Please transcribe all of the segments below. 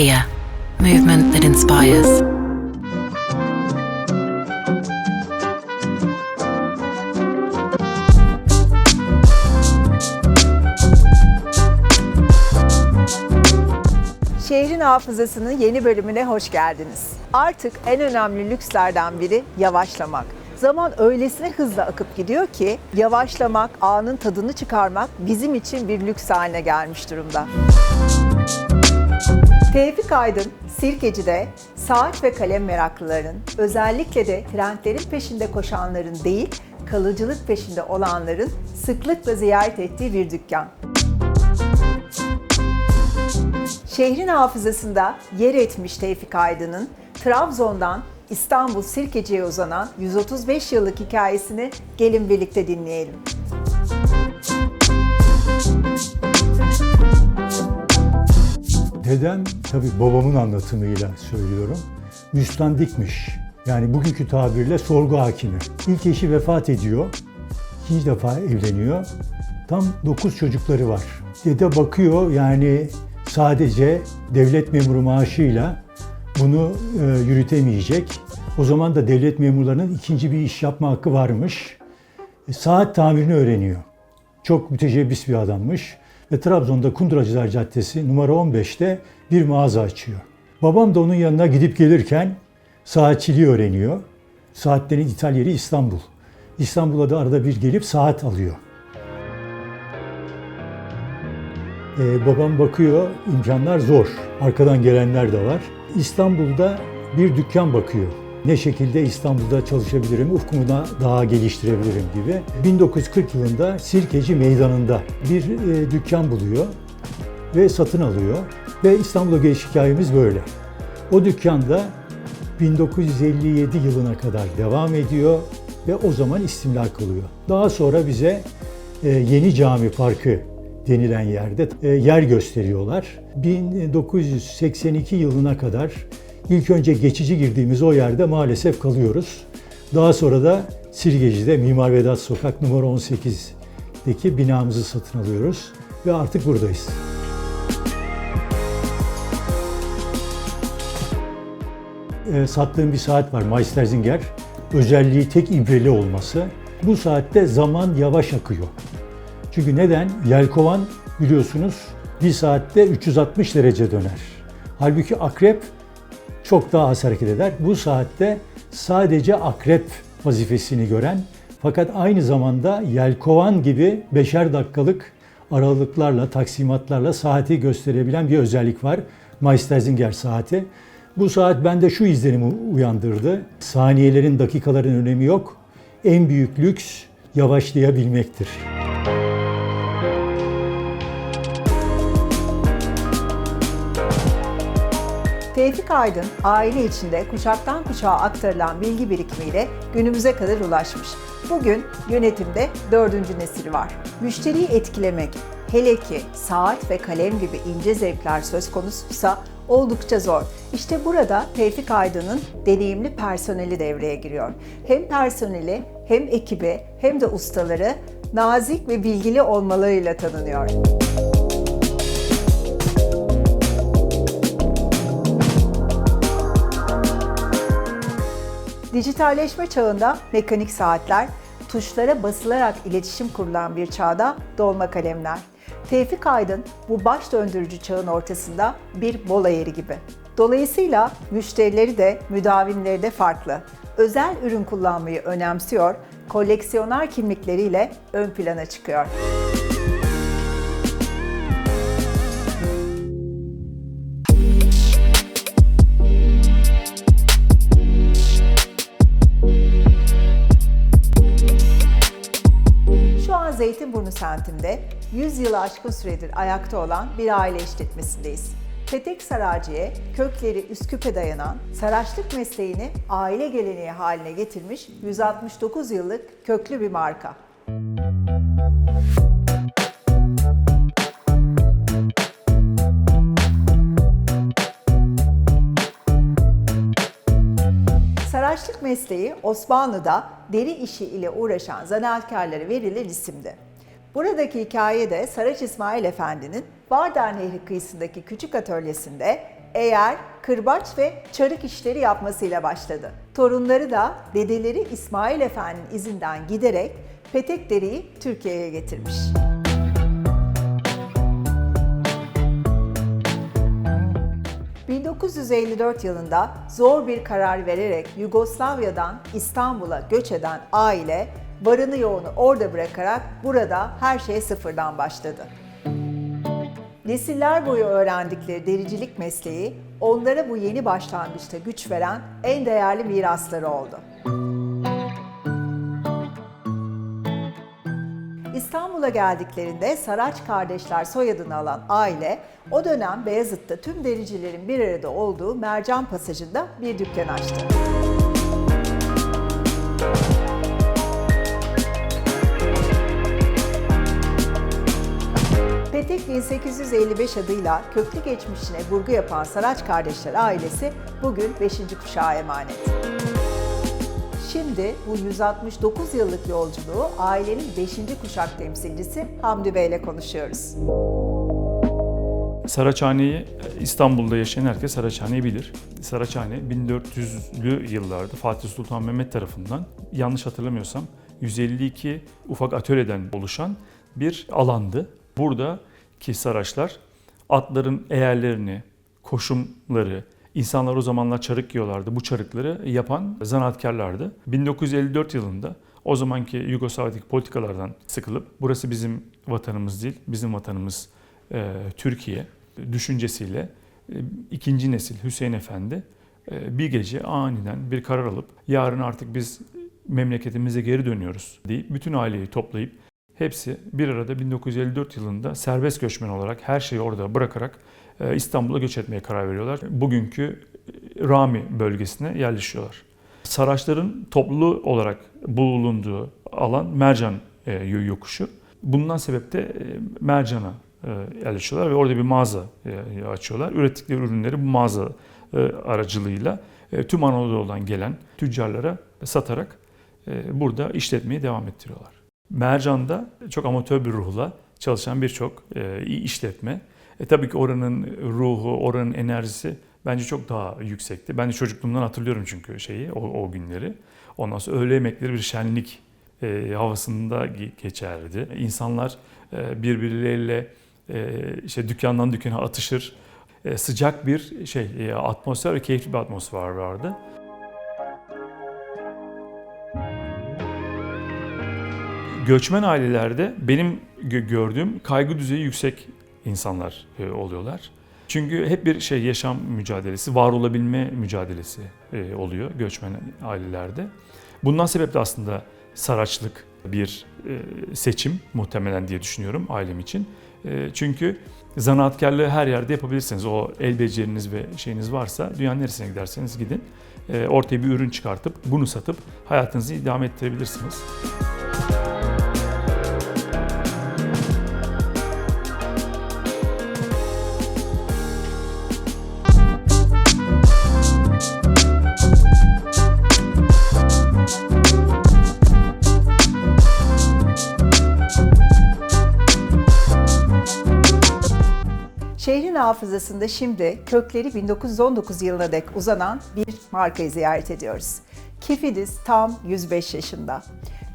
Kia, movement that inspires. Şehrin Hafızası'nın yeni bölümüne hoş geldiniz. Artık en önemli lükslerden biri yavaşlamak. Zaman öylesine hızlı akıp gidiyor ki yavaşlamak, anın tadını çıkarmak bizim için bir lüks haline gelmiş durumda. Tevfik Aydın, Sirkeci'de saat ve kalem meraklıların, özellikle de trendlerin peşinde koşanların değil, kalıcılık peşinde olanların sıklıkla ziyaret ettiği bir dükkan. Şehrin hafızasında yer etmiş Tevfik Aydın'ın Trabzon'dan İstanbul Sirkeci'ye uzanan 135 yıllık hikayesini gelin birlikte dinleyelim. Dedem tabii babamın anlatımıyla söylüyorum. Müstandikmiş. Yani bugünkü tabirle sorgu hakimi. İlk eşi vefat ediyor. İkinci defa evleniyor. Tam 9 çocukları var. Dede bakıyor yani sadece devlet memuru maaşıyla bunu e, yürütemeyecek. O zaman da devlet memurlarının ikinci bir iş yapma hakkı varmış. E, saat tamirini öğreniyor. Çok müteşebbis bir adammış. Ve Trabzon'da Kunduracılar Caddesi numara 15'te bir mağaza açıyor. Babam da onun yanına gidip gelirken saatçiliği öğreniyor. Saatlerin ithal yeri İstanbul. İstanbul'a da arada bir gelip saat alıyor. Ee, babam bakıyor, imkanlar zor. Arkadan gelenler de var. İstanbul'da bir dükkan bakıyor. Ne şekilde İstanbul'da çalışabilirim, ufkumu da daha geliştirebilirim gibi. 1940 yılında Sirkeci Meydanı'nda bir e, dükkan buluyor ve satın alıyor. Ve İstanbul'a geliş hikayemiz böyle. O dükkanda 1957 yılına kadar devam ediyor ve o zaman istimlak oluyor. Daha sonra bize e, Yeni Cami Parkı denilen yerde e, yer gösteriyorlar. 1982 yılına kadar ilk önce geçici girdiğimiz o yerde maalesef kalıyoruz. Daha sonra da Sirgeci'de Mimar Vedat Sokak numara 18'deki binamızı satın alıyoruz ve artık buradayız. E, sattığım bir saat var Meistersinger. Özelliği tek ibreli olması. Bu saatte zaman yavaş akıyor. Çünkü neden? Yelkovan biliyorsunuz bir saatte 360 derece döner. Halbuki akrep çok daha az hareket eder. Bu saatte sadece akrep vazifesini gören fakat aynı zamanda yelkovan gibi beşer dakikalık aralıklarla, taksimatlarla saati gösterebilen bir özellik var. Meistersinger saati. Bu saat bende şu izlenimi uyandırdı. Saniyelerin, dakikaların önemi yok. En büyük lüks yavaşlayabilmektir. Tevfik Aydın, aile içinde kuşaktan kuşağa aktarılan bilgi birikimiyle günümüze kadar ulaşmış. Bugün yönetimde dördüncü nesil var. Müşteriyi etkilemek, hele ki saat ve kalem gibi ince zevkler söz konusuysa oldukça zor. İşte burada Tevfik Aydın'ın deneyimli personeli devreye giriyor. Hem personeli hem ekibi hem de ustaları nazik ve bilgili olmalarıyla tanınıyor. Dijitalleşme çağında mekanik saatler, tuşlara basılarak iletişim kurulan bir çağda dolma kalemler. Tevfik Aydın bu baş döndürücü çağın ortasında bir mola yeri gibi. Dolayısıyla müşterileri de müdavimleri de farklı. Özel ürün kullanmayı önemsiyor, koleksiyoner kimlikleriyle ön plana çıkıyor. Şu 20 santimde 100 yılı aşkın süredir ayakta olan bir aile işletmesindeyiz. Petek Saracı'ya kökleri Üsküp'e dayanan saraçlık mesleğini aile geleneği haline getirmiş 169 yıllık köklü bir marka. Saraçlık mesleği Osmanlı'da deri işi ile uğraşan zanaatkarlara verilen isimdi. Buradaki hikaye de Saraç İsmail Efendi'nin Vardar Nehri kıyısındaki küçük atölyesinde eğer, kırbaç ve çarık işleri yapmasıyla başladı. Torunları da dedeleri İsmail Efendi'nin izinden giderek petekderiyi Türkiye'ye getirmiş. ...1954 yılında zor bir karar vererek Yugoslavya'dan İstanbul'a göç eden aile... ...varını yoğunu orada bırakarak burada her şey sıfırdan başladı. Nesiller boyu öğrendikleri dericilik mesleği onlara bu yeni başlangıçta güç veren en değerli mirasları oldu. İstanbul'a geldiklerinde Saraç kardeşler soyadını alan aile o dönem Beyazıt'ta tüm dericilerin bir arada olduğu Mercan Pasajı'nda bir dükkan açtı. 1855 adıyla köklü geçmişine vurgu yapan Saraç kardeşler ailesi bugün 5. kuşağa emanet. Şimdi bu 169 yıllık yolculuğu ailenin 5. kuşak temsilcisi Hamdi Bey ile konuşuyoruz. Saraçhane'yi İstanbul'da yaşayan herkes Saraçhane'yi bilir. Saraçhane 1400'lü yıllarda Fatih Sultan Mehmet tarafından yanlış hatırlamıyorsam 152 ufak atölyeden oluşan bir alandı. Buradaki Saraçlar atların eğerlerini, koşumları, insanlar o zamanlar çarık giyiyorlardı. Bu çarıkları yapan zanaatkarlardı. 1954 yılında o zamanki Yugoslavya'daki politikalardan sıkılıp burası bizim vatanımız değil, bizim vatanımız e, Türkiye düşüncesiyle e, ikinci nesil Hüseyin Efendi e, bir gece aniden bir karar alıp yarın artık biz memleketimize geri dönüyoruz deyip bütün aileyi toplayıp hepsi bir arada 1954 yılında serbest göçmen olarak her şeyi orada bırakarak e, İstanbul'a göç etmeye karar veriyorlar. Bugünkü e, Rami bölgesine yerleşiyorlar. Saraçların toplu olarak bulunduğu alan Mercan e, yokuşu. Bundan sebep de e, Mercan'a yerleşiyorlar ve orada bir mağaza açıyorlar. Ürettikleri ürünleri bu mağaza aracılığıyla tüm Anadolu'dan gelen tüccarlara satarak burada işletmeyi devam ettiriyorlar. Mercan'da çok amatör bir ruhla çalışan birçok e, işletme. E, tabii ki oranın ruhu, oranın enerjisi bence çok daha yüksekti. Ben de çocukluğumdan hatırlıyorum çünkü şeyi, o, o günleri. Ondan sonra öğle yemekleri bir şenlik e, havasında ge- geçerdi. İnsanlar e, birbirleriyle e, işte dükkandan dükkana atışır. E, sıcak bir şey e, atmosfer ve keyifli bir atmosfer vardı. Göçmen ailelerde benim gö- gördüğüm kaygı düzeyi yüksek insanlar e, oluyorlar. Çünkü hep bir şey yaşam mücadelesi, var olabilme mücadelesi e, oluyor göçmen ailelerde. Bundan sebep de aslında Saraçlık bir e, seçim muhtemelen diye düşünüyorum ailem için. Çünkü zanaatkarlığı her yerde yapabilirsiniz. O el beceriniz ve şeyiniz varsa dünyanın neresine giderseniz gidin. Ortaya bir ürün çıkartıp bunu satıp hayatınızı idame ettirebilirsiniz. Şehrin hafızasında şimdi kökleri 1919 yılına dek uzanan bir markayı ziyaret ediyoruz. Kifidis tam 105 yaşında.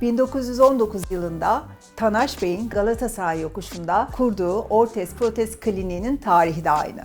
1919 yılında Tanaş Bey'in Galatasaray yokuşunda kurduğu Ortes Protez Kliniği'nin tarihi de aynı.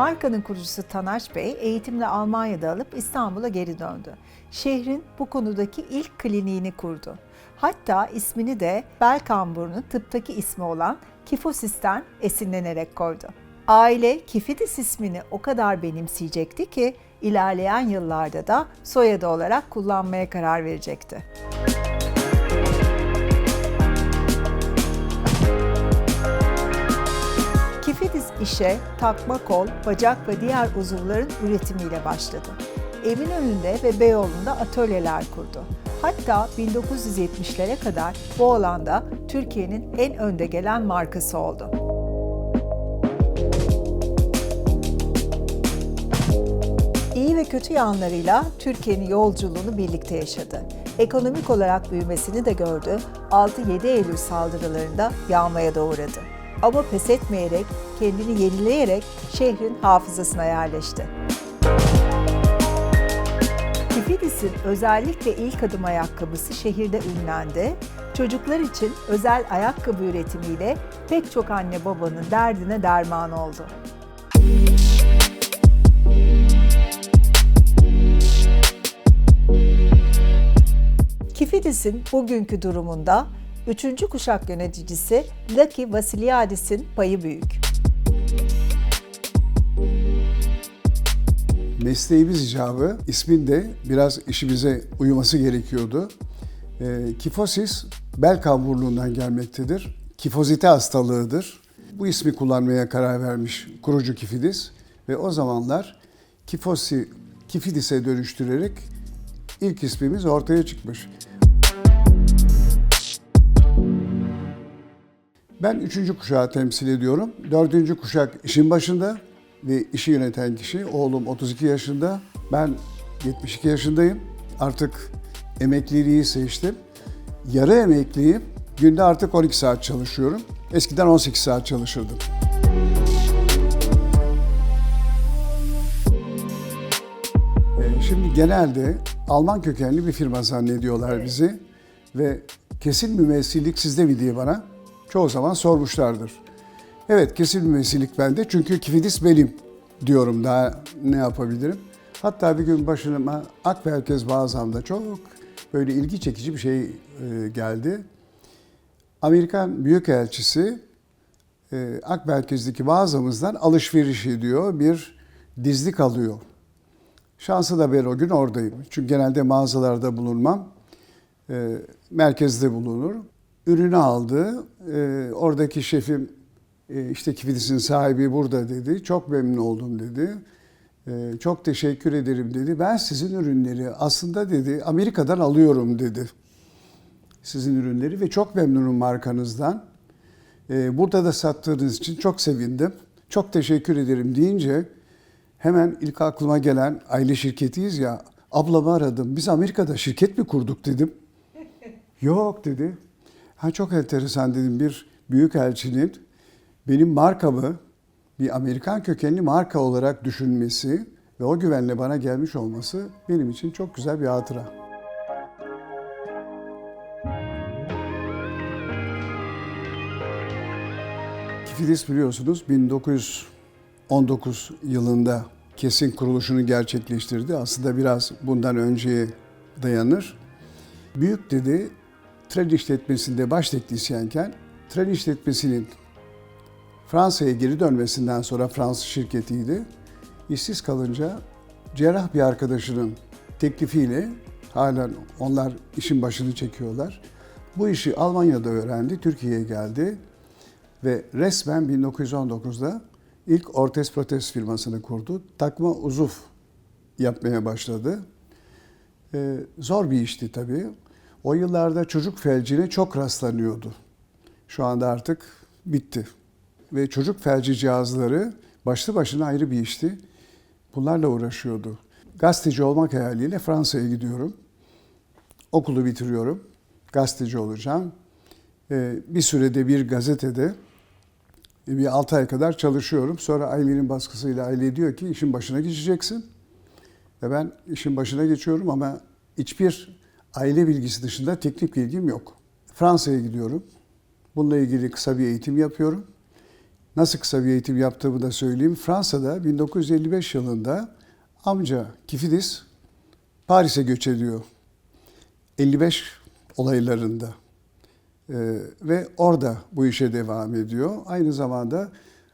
Markanın kurucusu Tanaş Bey eğitimle Almanya'da alıp İstanbul'a geri döndü. Şehrin bu konudaki ilk kliniğini kurdu. Hatta ismini de Belkambur'un tıptaki ismi olan Kifosis'ten esinlenerek koydu. Aile Kifidis ismini o kadar benimseyecekti ki ilerleyen yıllarda da soyadı olarak kullanmaya karar verecekti. Kifidis işe takma kol, bacak ve diğer uzuvların üretimiyle başladı. Eminönü'nde ve Beyoğlu'nda atölyeler kurdu. Hatta 1970'lere kadar bu alanda Türkiye'nin en önde gelen markası oldu. İyi ve kötü yanlarıyla Türkiye'nin yolculuğunu birlikte yaşadı. Ekonomik olarak büyümesini de gördü. 6-7 Eylül saldırılarında yağmaya da uğradı. Ama pes etmeyerek, kendini yenileyerek şehrin hafızasına yerleşti. Kifidis'in özellikle ilk adım ayakkabısı şehirde ünlendi. Çocuklar için özel ayakkabı üretimiyle pek çok anne babanın derdine derman oldu. Kifidis'in bugünkü durumunda 3. kuşak yöneticisi Lucky Vasiliadis'in payı büyük. Mesleğimiz icabı ismin de biraz işimize uyuması gerekiyordu. Ee, kifosis bel kamburluğundan gelmektedir. Kifozite hastalığıdır. Bu ismi kullanmaya karar vermiş kurucu Kifidis ve o zamanlar kifosi Kifidis'e dönüştürerek ilk ismimiz ortaya çıkmış. Ben üçüncü kuşağı temsil ediyorum. Dördüncü kuşak işin başında ve işi yöneten kişi. Oğlum 32 yaşında, ben 72 yaşındayım. Artık emekliliği seçtim. Yarı emekliyim. Günde artık 12 saat çalışıyorum. Eskiden 18 saat çalışırdım. Ee, Şimdi genelde Alman kökenli bir firma zannediyorlar bizi ve kesin mümessillik sizde mi diye bana çoğu zaman sormuşlardır. Evet kesin mümessillik bende çünkü kifidis benim diyorum daha ne yapabilirim. Hatta bir gün başıma Akmerkez Bağzam'da çok böyle ilgi çekici bir şey e, geldi. Amerikan Büyükelçisi e, Akmerkez'deki mağazamızdan alışveriş ediyor, bir dizlik alıyor. Şansı da ben o gün oradayım. Çünkü genelde mağazalarda bulunmam. E, merkezde bulunur. Ürünü aldı. E, oradaki şefim e, işte Kifidis'in sahibi burada dedi. Çok memnun oldum dedi. E, çok teşekkür ederim dedi. Ben sizin ürünleri aslında dedi Amerika'dan alıyorum dedi. Sizin ürünleri ve çok memnunum markanızdan. E, burada da sattığınız için çok sevindim. Çok teşekkür ederim deyince hemen ilk aklıma gelen aile şirketiyiz ya. Ablamı aradım. Biz Amerika'da şirket mi kurduk dedim. Yok dedi. Ha çok enteresan dedim bir büyük elçinin benim markamı bir Amerikan kökenli marka olarak düşünmesi ve o güvenle bana gelmiş olması benim için çok güzel bir hatıra. Kifidis biliyorsunuz 1919 yılında kesin kuruluşunu gerçekleştirdi. Aslında biraz bundan önceye dayanır. Büyük dedi tren işletmesinde baş teknisyenken tren işletmesinin Fransa'ya geri dönmesinden sonra Fransız şirketiydi. İşsiz kalınca cerrah bir arkadaşının teklifiyle halen onlar işin başını çekiyorlar. Bu işi Almanya'da öğrendi, Türkiye'ye geldi ve resmen 1919'da ilk ortez protez firmasını kurdu. Takma uzuv yapmaya başladı. Ee, zor bir işti tabii. O yıllarda çocuk felcine çok rastlanıyordu. Şu anda artık bitti. Ve çocuk felci cihazları başlı başına ayrı bir işti. Bunlarla uğraşıyordu. Gazeteci olmak hayaliyle Fransa'ya gidiyorum. Okulu bitiriyorum. Gazeteci olacağım. Ee, bir sürede bir gazetede bir 6 ay kadar çalışıyorum. Sonra ailenin baskısıyla aile diyor ki işin başına geçeceksin. Ve ben işin başına geçiyorum ama hiçbir aile bilgisi dışında teknik bilgim yok. Fransa'ya gidiyorum. Bununla ilgili kısa bir eğitim yapıyorum. Nasıl kısa bir eğitim yaptığımı da söyleyeyim. Fransa'da 1955 yılında amca Kifidis Paris'e göç ediyor. 55 olaylarında. Ee, ve orada bu işe devam ediyor. Aynı zamanda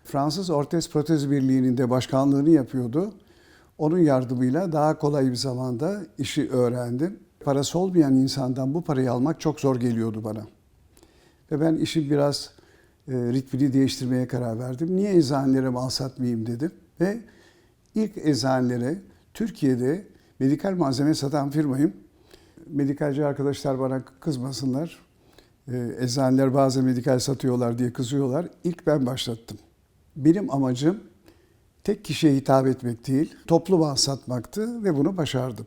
Fransız Ortez Protez Birliği'nin de başkanlığını yapıyordu. Onun yardımıyla daha kolay bir zamanda işi öğrendim. Parası olmayan insandan bu parayı almak çok zor geliyordu bana. Ve ben işin biraz e, ritmini değiştirmeye karar verdim. Niye eczanelere mal satmayayım dedim. Ve ilk eczanelere Türkiye'de medikal malzeme satan firmayım. Medikalci arkadaşlar bana kızmasınlar. E, eczaneler bazen medikal satıyorlar diye kızıyorlar. İlk ben başlattım. Benim amacım tek kişiye hitap etmek değil, topluma satmaktı ve bunu başardım.